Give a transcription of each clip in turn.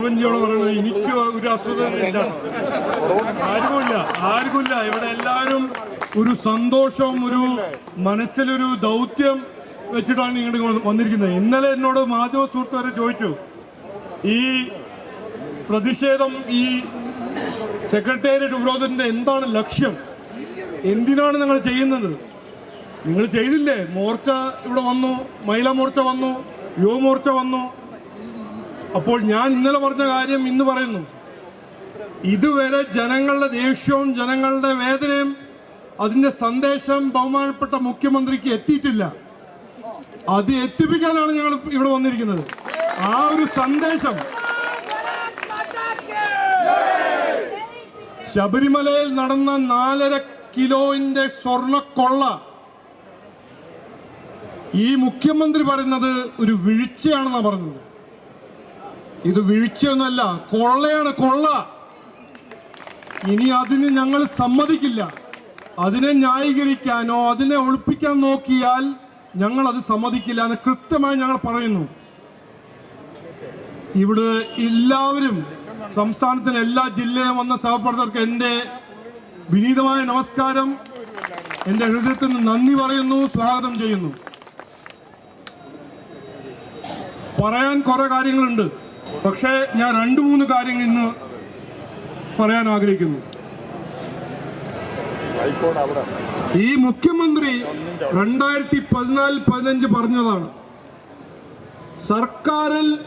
പ്രപഞ്ചോട് പറയുന്നത് എനിക്ക് ഒരു അസ്വസ്ഥതയില്ല ആർക്കുമില്ല ആർക്കുമില്ല ഇവിടെ എല്ലാവരും ഒരു സന്തോഷവും ഒരു മനസ്സിലൊരു ദൗത്യം വെച്ചിട്ടാണ് ഇങ്ങോട്ട് വന്നിരിക്കുന്നത്. ഇന്നലെ എന്നോട് മാധ്യമ സുഹൃത്തുക്കളെ ചോദിച്ചു ഈ പ്രതിഷേധം ഈ സെക്രട്ടേറിയറ്റ് ഉപരോധത്തിന്റെ എന്താണ് ലക്ഷ്യം? എന്തിനാണ് നിങ്ങൾ ചെയ്യുന്നത്? നിങ്ങൾ ചെയ്തില്ലേ? മോർച്ച ഇവിടെ വന്നു മഹിളാ മോർച്ച വന്നു യുവമോർച്ച വന്നു. അപ്പോൾ ഞാൻ ഇന്നലെ പറഞ്ഞ കാര്യം ഇന്ന് പറയുന്നു. ഇതുവരെ ജനങ്ങളുടെ ദേഷ്യവും ജനങ്ങളുടെ വേദനയും അതിന്റെ സന്ദേശം ബഹുമാനപ്പെട്ട മുഖ്യമന്ത്രിക്ക് എത്തിയിട്ടില്ല. അത് എത്തിപ്പിക്കാനാണ് ഞങ്ങൾ ഇവിടെ വന്നിരിക്കുന്നത്. ആ ഒരു സന്ദേശം ശബരിമലയിൽ നടന്ന നാലര കിലോന്റെ സ്വർണക്കൊള്ള ഈ മുഖ്യമന്ത്രി പറയുന്നത് ഒരു വീഴ്ചയാണെന്നാണ് പറഞ്ഞത്. ഇത് വീഴ്ചയൊന്നുമല്ല കൊള്ളയാണ് കൊള്ള. ഇനി അതിന് ഞങ്ങൾ സമ്മതിക്കില്ല. അതിനെ ന്യായീകരിക്കാനോ അതിനെ ഒളിപ്പിക്കാൻ നോക്കിയാൽ ഞങ്ങൾ അത് സമ്മതിക്കില്ല എന്ന് കൃത്യമായി ഞങ്ങൾ പറയുന്നു. ഇവിടെ എല്ലാവരും സംസ്ഥാനത്തിന് എല്ലാ ജില്ലയും വന്ന സഹപ്രവർത്തകർക്ക് എന്റെ വിനീതമായ നമസ്കാരം. എന്റെ ഹൃദയത്തിൽ നിന്ന് നന്ദി പറയുന്നു സ്വാഗതം ചെയ്യുന്നു. പറയാൻ കുറെ കാര്യങ്ങളുണ്ട്. പക്ഷേ ഞാൻ രണ്ടു മൂന്ന് കാര്യങ്ങൾ ഇന്ന് പറയാൻ ആഗ്രഹിക്കുന്നു. ഈ മുഖ്യമന്ത്രി രണ്ടായിരത്തി പതിനാല് പതിനഞ്ച് പറഞ്ഞതാണ്. സർക്കാരിൽ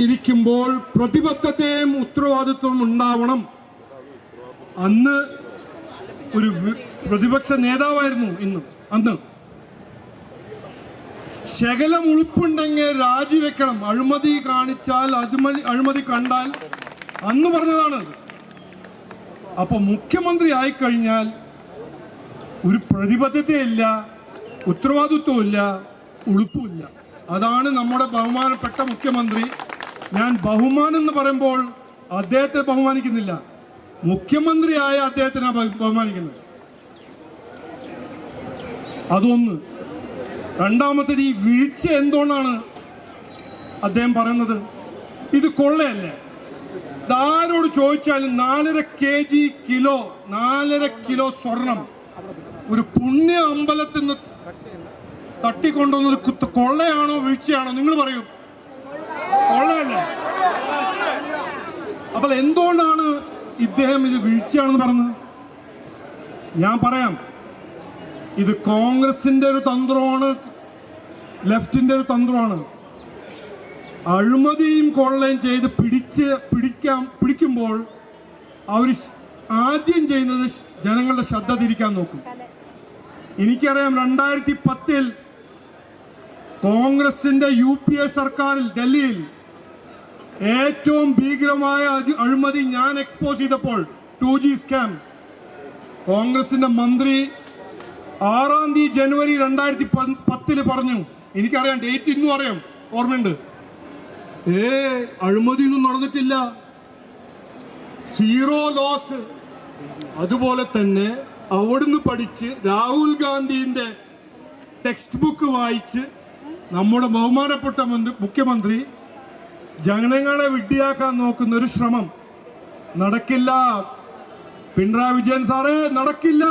ഇരിക്കുമ്പോൾ പ്രതിബദ്ധതയും ഉത്തരവാദിത്വവും ഉണ്ടാവണം. അന്ന് ഒരു പ്രതിപക്ഷ നേതാവായിരുന്നു ഇന്ന്. അന്ന് ശകലം ഉളുപ്പുണ്ടെങ്കിൽ രാജിവെക്കണം അഴിമതി കാണിച്ചാൽ അഴിമതി അഴിമതി കണ്ടാൽ അന്ന് പറഞ്ഞതാണ് അപ്പൊ മുഖ്യമന്ത്രി ആയിക്കഴിഞ്ഞാൽ ഒരു പ്രതിബദ്ധതയില്ല ഉത്തരവാദിത്വമില്ല ഉളുപ്പുമില്ല. അതാണ് നമ്മുടെ ബഹുമാനപ്പെട്ട മുഖ്യമന്ത്രി. ഞാൻ ബഹുമാനം എന്ന് പറയുമ്പോൾ അദ്ദേഹത്തെ ബഹുമാനിക്കുന്നില്ല. മുഖ്യമന്ത്രിയായ അദ്ദേഹത്തിനാണ് ബഹു- ബഹുമാനിക്കുന്നത്. അതൊന്ന്. രണ്ടാമത്തേത് ഈ വീഴ്ച എന്തുകൊണ്ടാണ് അദ്ദേഹം പറയുന്നത്? ഇത് കൊള്ളയല്ലേ? ഇതാരോട് ചോദിച്ചാലും നാലര കെ ജി കിലോ നാലര കിലോ സ്വർണം ഒരു പുണ്യ അമ്പലത്തിൽ നിന്ന് തട്ടിക്കൊണ്ടുവന്നത് കുത്ത് കൊള്ളയാണോ വീഴ്ചയാണോ? നിങ്ങൾ പറയും. കൊള്ളയല്ലേ? അപ്പോൾ എന്തുകൊണ്ടാണ് ഇദ്ദേഹം ഇത് വീഴ്ചയാണെന്ന് പറഞ്ഞത്? ഞാൻ പറയാം. ഇത് കോൺഗ്രസിന്റെ ഒരു തന്ത്രമാണ് ലെഫ്റ്റിന്റെ ഒരു തന്ത്രമാണ്. അഴിമതിയും കൊള്ളയും ചെയ്ത് പിടിച്ച് പിടിക്കാൻ പിടിക്കുമ്പോൾ അവർ ആദ്യം ചെയ്യുന്നത് ജനങ്ങളുടെ ശ്രദ്ധ തിരിക്കാൻ നോക്കും. എനിക്കറിയാം രണ്ടായിരത്തി പത്തിൽ കോൺഗ്രസിന്റെ യു പി എ സർക്കാരിൽ ഡൽഹിയിൽ ഏറ്റവും ഭീകരമായ അഴിമതി ഞാൻ എക്സ്പോസ് ചെയ്തപ്പോൾ ടു ജി സ്കാം. കോൺഗ്രസിന്റെ മന്ത്രി ആറാം തീയതി ജനുവരി രണ്ടായിരത്തി പത്തിൽ പറഞ്ഞു. എനിക്കറിയാം ഡേറ്റ് ഇന്നും അറിയാം. ഓർമ്മയുണ്ട്. ഏ അഴിമതിയൊന്നും നടന്നിട്ടില്ല. സീറോ ലോസ് അതുപോലെ തന്നെ അവിടുന്ന് പഠിച്ച് രാഹുൽ ഗാന്ധിന്റെ ടെക്സ്റ്റ് ബുക്ക് വായിച്ച് നമ്മുടെ ബഹുമാനപ്പെട്ട മന്ത്രി- മുഖ്യമന്ത്രി ജനങ്ങളെ വിഡ്ഢിയാക്കാൻ നോക്കുന്ന ഒരു ശ്രമം. നടക്കില്ല. പിണറായി വിജയൻ സാറേ നടക്കില്ല.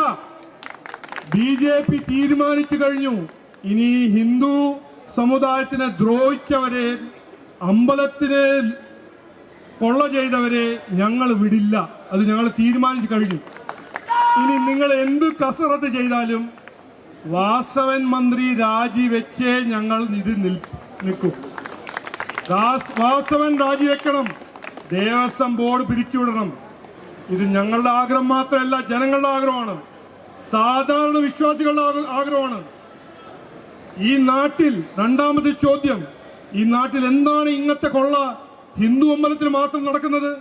ബി ജെ പി തീരുമാനിച്ചു കഴിഞ്ഞു. ഇനി ഹിന്ദു സമുദായത്തിനെ ദ്രോഹിച്ചവരെ അമ്പലത്തിനെ കൊള്ള ചെയ്തവരെ ഞങ്ങൾ വിടില്ല. അത് ഞങ്ങൾ തീരുമാനിച്ചു കഴിഞ്ഞു. ഇനി നിങ്ങൾ എന്ത് കസറത്ത് ചെയ്താലും വാസവൻ മന്ത്രി രാജിവെച്ചേ ഞങ്ങൾ ഇത് നിൽ- നിൽക്കും. വാസവൻ രാജിവെക്കണം. ദേവസ്വം ബോർഡ് പിരിച്ചുവിടണം. ഇത് ഞങ്ങളുടെ ആഗ്രഹം മാത്രമല്ല ജനങ്ങളുടെ ആഗ്രഹമാണ്. സാധാരണ വിശ്വാസികളുടെ ആഗ്ര- ആഗ്രഹമാണ്. ഈ നാട്ടിൽ രണ്ടാമത്തെ ചോദ്യം ഈ നാട്ടിൽ എന്താണ് ഇങ്ങനത്തെ കൊള്ള ഹിന്ദു അമ്പലത്തിൽ മാത്രം നടക്കുന്നത്?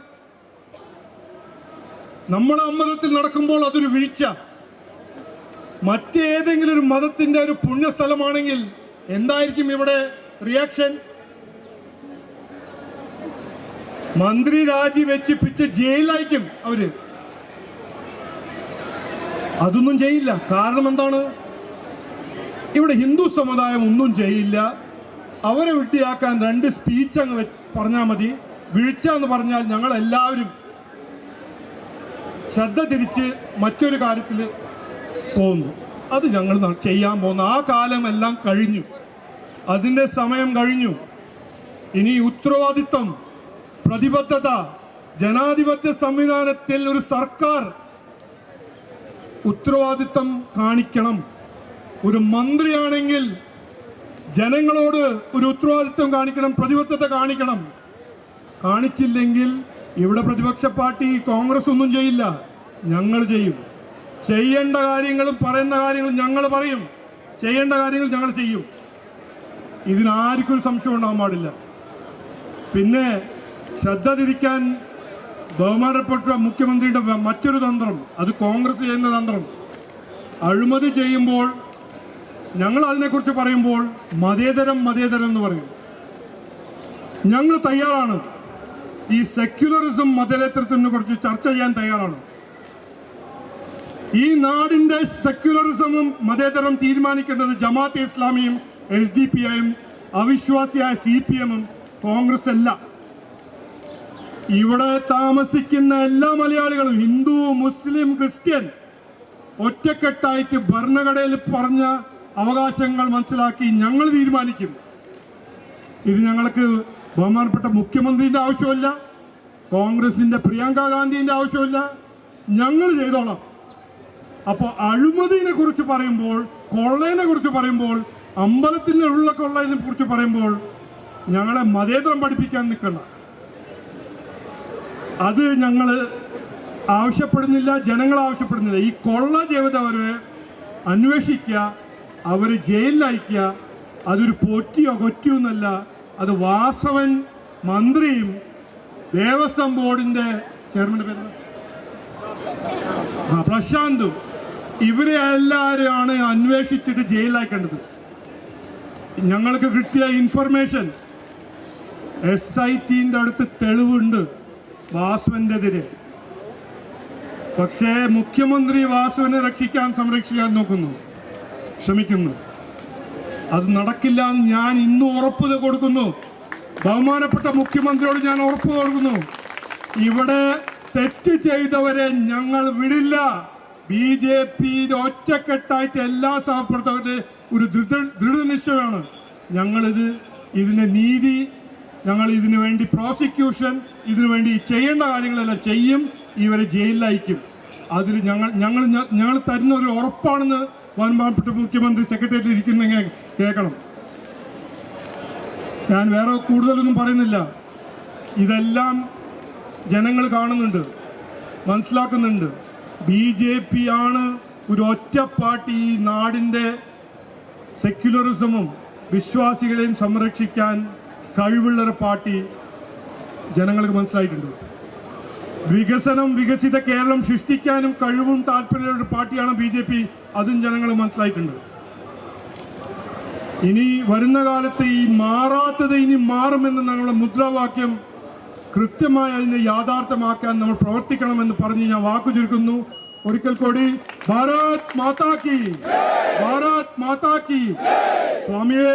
നമ്മുടെ അമ്പലത്തിൽ നടക്കുമ്പോൾ അതൊരു വീഴ്ച. മറ്റേതെങ്കിലും ഒരു മതത്തിന്റെ ഒരു പുണ്യസ്ഥലമാണെങ്കിൽ എന്തായിരിക്കും ഇവിടെ റിയാക്ഷൻ മന്ത്രി രാജി വെച്ച് പിച്ച് ജയിലായിരിക്കും അവർ. അതൊന്നും ചെയ്യില്ല. കാരണം എന്താണ്? ഇവിടെ ഹിന്ദു സമുദായം ഒന്നും ചെയ്യില്ല. അവരെ വിട്ടിയാക്കാൻ രണ്ട് സ്പീച്ച് അങ്ങ് പറഞ്ഞാൽ മതി. വീഴ്ച എന്ന് പറഞ്ഞാൽ ഞങ്ങൾ എല്ലാവരും ശ്രദ്ധ തിരിച്ച് മറ്റൊരു കാര്യത്തിൽ പോകുന്നു. അത് ഞങ്ങൾ ചെയ്യാൻ പോകുന്നു. ആ കാലമെല്ലാം കഴിഞ്ഞു. അതിന്റെ സമയം കഴിഞ്ഞു. ഇനി ഉത്തരവാദിത്വം പ്രതിബദ്ധത ജനാധിപത്യ സംവിധാനത്തിൽ ഒരു സർക്കാർ ഉത്തരവാദിത്വം കാണിക്കണം. ഒരു മന്ത്രിയാണെങ്കിൽ ജനങ്ങളോട് ഒരു ഉത്തരവാദിത്വം കാണിക്കണം പ്രതിബദ്ധത കാണിക്കണം. കാണിച്ചില്ലെങ്കിൽ ഇവിടെ പ്രതിപക്ഷ പാർട്ടി കോൺഗ്രസ് ഒന്നും ചെയ്യില്ല. ഞങ്ങൾ ചെയ്യും. ചെയ്യേണ്ട കാര്യങ്ങളും പറയുന്ന കാര്യങ്ങളും ഞങ്ങൾ പറയും. ചെയ്യേണ്ട കാര്യങ്ങൾ ഞങ്ങൾ ചെയ്യും. ഇതിനാർക്കും ഒരു സംശയം ഉണ്ടാകാൻ പാടില്ല. പിന്നെ ശ്രദ്ധ തിരിക്കാൻ ബഹുമാനപ്പെട്ട മുഖ്യമന്ത്രിയുടെ മറ്റൊരു തന്ത്രം അത് കോൺഗ്രസ് ചെയ്യുന്ന തന്ത്രം. അഴിമതി ചെയ്യുമ്പോൾ ഞങ്ങൾ അതിനെക്കുറിച്ച് പറയുമ്പോൾ മതേതരം മതേതരം എന്ന് പറയും. ഞങ്ങൾ തയ്യാറാണ്. ഈ സെക്യുലറിസം മതേതരത്തിനെ കുറിച്ച് ചർച്ച ചെയ്യാൻ തയ്യാറാണ്. ഈ നാടിന്റെ സെക്യുലറിസമും മതേതരം തീരുമാനിക്കേണ്ടത് ജമാഅത്തെ ഇസ്ലാമിയും എസ് ഡി പി ഐയും അവിശ്വാസിയായ സി പി എമ്മും കോൺഗ്രസ് അല്ല. ഇവിടെ താമസിക്കുന്ന എല്ലാ മലയാളികളും ഹിന്ദു മുസ്ലിം ക്രിസ്ത്യൻ ഒറ്റക്കെട്ടായിട്ട് ഭരണഘടനയിൽ പറഞ്ഞ അവകാശങ്ങൾ മനസ്സിലാക്കി ഞങ്ങൾ തീരുമാനിക്കും. ഇത് ഞങ്ങൾക്ക് ബഹുമാനപ്പെട്ട മുഖ്യമന്ത്രിന്റെ ആവശ്യമില്ല കോൺഗ്രസിന്റെ പ്രിയങ്ക ഗാന്ധിന്റെ ആവശ്യമില്ല ഞങ്ങൾ ചെയ്തോളാം. അപ്പോൾ അഴിമതിനെ കുറിച്ച് പറയുമ്പോൾ കൊള്ളയെ കുറിച്ച് പറയുമ്പോൾ അമ്പലത്തിന്റെ ഉള്ള കൊള്ളയെ കുറിച്ച് പറയുമ്പോൾ ഞങ്ങളെ മതേതരം പഠിപ്പിക്കാൻ നിൽക്കണ്ട. അത് ഞങ്ങൾ ആവശ്യപ്പെടുന്നില്ല ജനങ്ങൾ ആവശ്യപ്പെടുന്നില്ല. ഈ കൊള്ള ചെയ്തവരെ അന്വേഷിക്കുക അവരെ ജയിലിലയക്കുക അതൊരു പൊറ്റിയോ കൊറ്റിയോ എന്നല്ല അത് വാസവൻ മന്ത്രിയും ദേവസ്വം ബോർഡിന്റെ ചെയർമാന്റെ പേര് പ്രശാന്തും ഇവരെ എല്ലാവരെയാണ് അന്വേഷിച്ചിട്ട് ജയിലിലാക്കേണ്ടത് ഞങ്ങൾക്ക് കിട്ടിയ ഇൻഫർമേഷൻ എസ് ഐ ടിന്റെ അടുത്ത് തെളിവുണ്ട്. വാസുവിനെതിരെ. പക്ഷേ മുഖ്യമന്ത്രി വാസുവിനെ രക്ഷിക്കാൻ സംരക്ഷിക്കാൻ നോക്കുന്നു. ശ്രമിക്കുന്നു അത് നടക്കില്ല എന്ന് ഞാൻ ഇന്ന് ഉറപ്പ് കൊടുക്കുന്നു. ബഹുമാനപ്പെട്ട മുഖ്യമന്ത്രിയോട് ഞാൻ ഉറപ്പ് കൊടുക്കുന്നു ഇവിടെ തെറ്റ് ചെയ്തവരെ ഞങ്ങൾ വിടില്ല. ബി ജെ പി ഒറ്റക്കെട്ടായിട്ട് എല്ലാ സഹപ്രവർത്തകരുടെ ഒരു ദൃഢ ദൃഢനിശ്ചയമാണ്. ഞങ്ങളിത് ഇതിന് നീതി ഞങ്ങൾ ഇതിനു വേണ്ടി പ്രോസിക്യൂഷൻ ഇതിനു വേണ്ടി ചെയ്യേണ്ട കാര്യങ്ങളെല്ലാം ചെയ്യും ഇവരെ ജയിലിലയക്കും അതിൽ ഞങ്ങൾ ഞങ്ങൾ ഞങ്ങൾ തരുന്ന ഒരു ഉറപ്പാണെന്ന് വൻപാട്ട് മുഖ്യമന്ത്രി സെക്രട്ടേറിയറ്റിൽ ഇരിക്കുന്നെങ്കിൽ കേൾക്കണം. ഞാൻ വേറെ കൂടുതലൊന്നും പറയുന്നില്ല. ഇതെല്ലാം ജനങ്ങൾ കാണുന്നുണ്ട് മനസ്സിലാക്കുന്നുണ്ട്. ബി ജെ പി ആണ് ഒരു ഒറ്റ പാർട്ടി ഈ നാടിന്റെ സെക്യുലറിസമും വിശ്വാസികളെയും സംരക്ഷിക്കാൻ കഴിവുള്ള ഒരു പാർട്ടി ജനങ്ങൾക്ക് മനസ്സിലായിട്ടുണ്ട്. വികസനം വികസിത കേരളം സൃഷ്ടിക്കാനും കഴിവും താല്പര്യമുള്ള ഒരു പാർട്ടിയാണ് ബി ജെ പി. അതും ജനങ്ങൾ മനസ്സിലായിട്ടുണ്ട്. ഇനി വരുന്ന കാലത്ത് ഈ മാറാത്തത് ഇനി മാറുമെന്ന് ഞങ്ങളുടെ മുദ്രാവാക്യം കൃത്യമായി അതിനെ യാഥാർത്ഥ്യമാക്കാൻ നമ്മൾ പ്രവർത്തിക്കണമെന്ന് പറഞ്ഞ് ഞാൻ വാക്കു ചുരുക്കുന്നു ഒരിക്കൽ കൂടി ഭാരത് മാതാക്കി ഭാരത് മാതാക്കി സ്വാമിയേ!